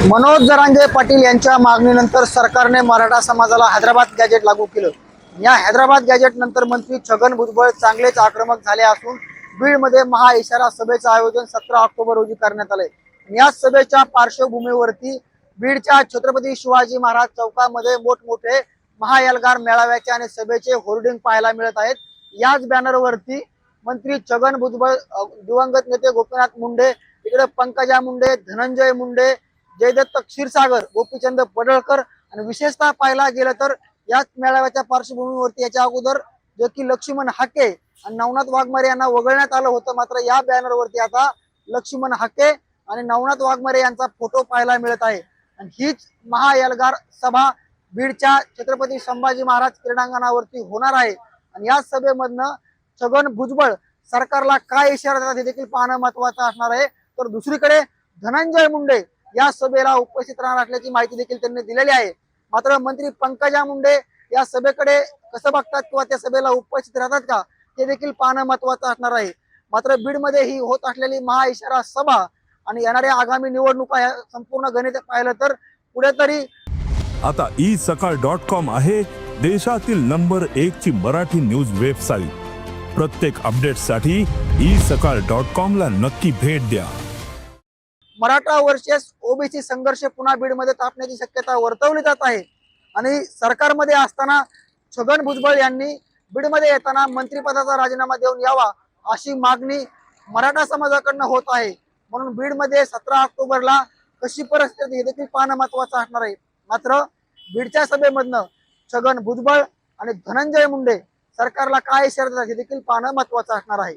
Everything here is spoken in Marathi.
मनोज जरांगे पाटील यांच्या मागणीनंतर सरकारने मराठा समाजाला हैदराबाद गॅजेट लागू केलं. या हैदराबाद गॅजेट नंतर मंत्री छगन भुजबळ चांगलेच आक्रमक झाले असून बीडमध्ये महा इशारा सभेचं आयोजन सतरा ऑक्टोबर रोजी करण्यात आलंय. या सभेच्या पार्श्वभूमीवरती बीडच्या छत्रपती शिवाजी महाराज चौकामध्ये मोठमोठे महायलगार मेळाव्याचे आणि सभेचे होर्डिंग पाहायला मिळत आहेत. याच बॅनरवरती मंत्री छगन भुजबळ दिवंगत नेते गोपीनाथ मुंडे इकडे पंकजा मुंडे धनंजय मुंडे जयदत्त क्षीरसागर गोपीचंद पडळकर आणि विशेषतः पाहायला गेलं तर याच मेळाव्याच्या पार्श्वभूमीवरती याच्या अगोदर जे की लक्ष्मण हाके आणि नवनाथ वाघमारे यांना वगळण्यात आलं होतं. मात्र या बॅनरवरती आता लक्ष्मण हाके आणि नवनाथ वाघमारे यांचा फोटो पाहायला मिळत आहे. आणि हीच महायलगार सभा बीडच्या छत्रपती संभाजी महाराज क्रीडांगणावरती होणार आहे. आणि या सभेमधनं छगन भुजबळ सरकारला काय इशारा देतात हे देखील पाहणं महत्वाचं असणार आहे. तर दुसरीकडे धनंजय मुंडे या सभेला उपस्थित राहणार असल्याची माहिती देखील त्यांनी दिलेली आहे. मात्र मंत्री पंकजा मुंडे या सभेकडे कसं बघतात किंवा त्या सभेला उपस्थित राहतात का ते देखील पाहणं महत्वाचं असणार आहे. मात्र बीडमध्ये ही होत असलेली महाइशारा सभा आणि येणाऱ्या आगामी निवडणुका या संपूर्ण गणित पाहिलं तर पुढे तरी आता ई सकाळ डॉट कॉम आहे देशातील नंबर एक ची मराठी न्यूज वेबसाईट. प्रत्येक अपडेटसाठी ई सकाळ डॉट कॉम ला नक्की भेट द्या. मराठा वर्षेस ओबीसी संघर्ष पुन्हा बीडमध्ये तापण्याची शक्यता वर्तवली जात आहे. आणि सरकारमध्ये असताना छगन भुजबळ यांनी बीडमध्ये येताना मंत्रिपदाचा राजीनामा देऊन यावा अशी मागणी मराठा समाजाकडनं होत आहे. म्हणून बीडमध्ये सतरा ऑक्टोबरला कशी परिस्थिती हे देखील पाहणं महत्वाचं असणार आहे. मात्र बीडच्या सभेमधनं छगन भुजबळ आणि धनंजय मुंडे सरकारला काय इशारा हे देखील पाहणं महत्वाचं असणार आहे.